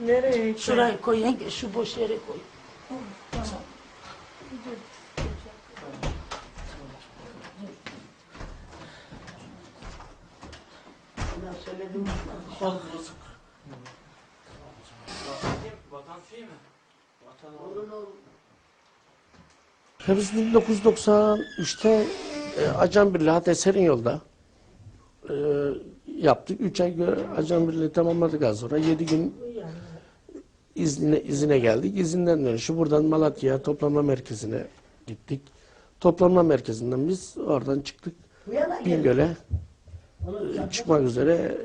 Nereye? Şuraya koy yenge, şu boş yere koy. Ben söyledim. Vatan şey mi? Vatan Ya biz 1993'te e, Acan Birliği hatta Serin yolda e, yaptık. 3 ay Acan Birliği tamamladık az sonra. 7 gün izine, izine geldik. İzinden dönüşü buradan Malatya'ya toplanma merkezine gittik. Toplanma merkezinden biz oradan çıktık. Bingöl'e e, çıkmak üzere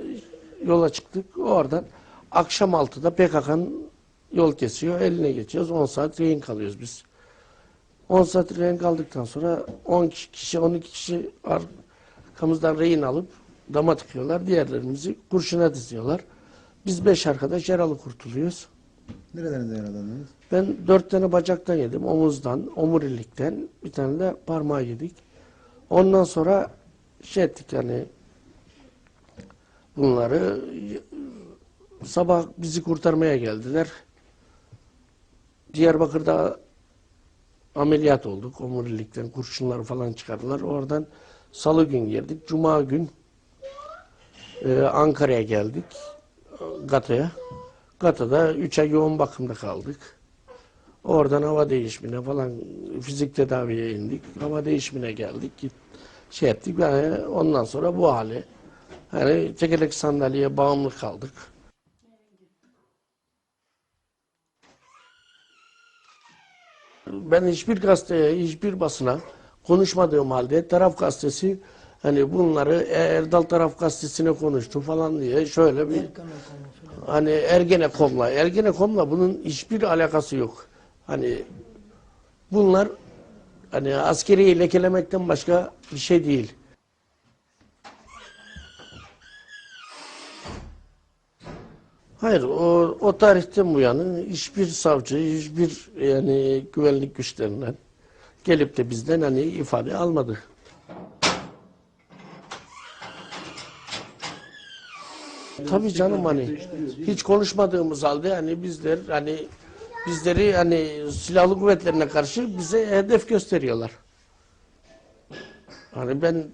yola çıktık. Oradan akşam 6'da PKK'nın yol kesiyor. Eline geçiyoruz. 10 saat rehin kalıyoruz biz. 10 saat rehin kaldıktan sonra 10 kişi 12 kişi arkamızdan rehin alıp dama tıkıyorlar. Diğerlerimizi kurşuna diziyorlar. Biz 5 arkadaş yaralı kurtuluyoruz. Nerelerinde yaralandınız? Ben 4 tane bacaktan yedim. Omuzdan, omurilikten. Bir tane de parmağı yedik. Ondan sonra şey ettik yani bunları sabah bizi kurtarmaya geldiler. Diyarbakır'da ameliyat olduk. Omurilikten kurşunları falan çıkardılar. Oradan salı gün girdik. Cuma gün e, Ankara'ya geldik. Gata'ya. Gata'da 3 ay yoğun bakımda kaldık. Oradan hava değişimine falan fizik tedaviye indik. Hava değişimine geldik. Git, şey ettik. Yani ondan sonra bu hale. Yani tekerlek sandalyeye bağımlı kaldık. Ben hiçbir gazeteye, hiçbir basına konuşmadığım halde taraf gazetesi hani bunları Erdal taraf gazetesine konuştu falan diye şöyle bir hani Ergenekom'la Ergenekom'la bunun hiçbir alakası yok. Hani bunlar hani askeriyi lekelemekten başka bir şey değil. Hayır, o, o tarihten bu yana hiçbir savcı, hiçbir yani güvenlik güçlerinden gelip de bizden hani ifade almadı. Tabii canım hani hiç konuşmadığımız halde hani bizler hani bizleri hani silahlı kuvvetlerine karşı bize hedef gösteriyorlar. Hani ben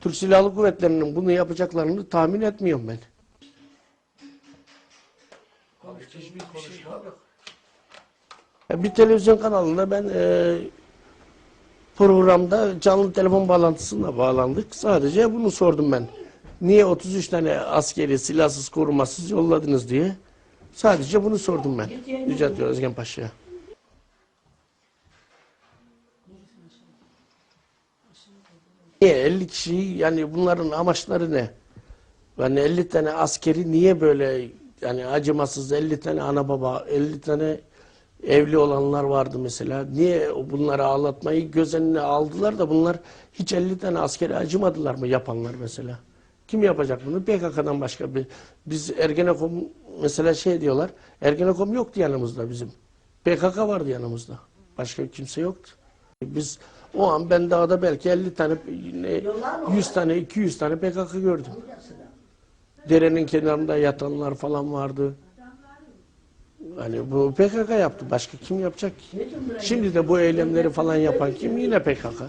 Türk Silahlı Kuvvetleri'nin bunu yapacaklarını tahmin etmiyorum ben. Ya Bir televizyon kanalında ben e, programda canlı telefon bağlantısına bağlandık. Sadece bunu sordum ben. Niye 33 tane askeri silahsız korumasız yolladınız diye. Sadece bunu sordum ben. Yüceltiyor Özgen Paşa'ya. Niye 50 kişi yani bunların amaçları ne? Yani 50 tane askeri niye böyle yani acımasız 50 tane ana baba 50 tane evli olanlar vardı mesela. Niye bunları ağlatmayı göz önüne aldılar da bunlar hiç 50 tane askeri acımadılar mı yapanlar mesela? Kim yapacak bunu? PKK'dan başka bir. Biz Ergenekon mesela şey diyorlar. Ergenekon yoktu yanımızda bizim. PKK vardı yanımızda. Başka kimse yoktu. Biz o an ben dağda belki 50 tane, 100 tane, 200 tane PKK gördüm. Derenin kenarında yatanlar falan vardı. Hani bu PKK yaptı. Başka kim yapacak ki? Şimdi de bu eylemleri falan yapan kim? Yine PKK.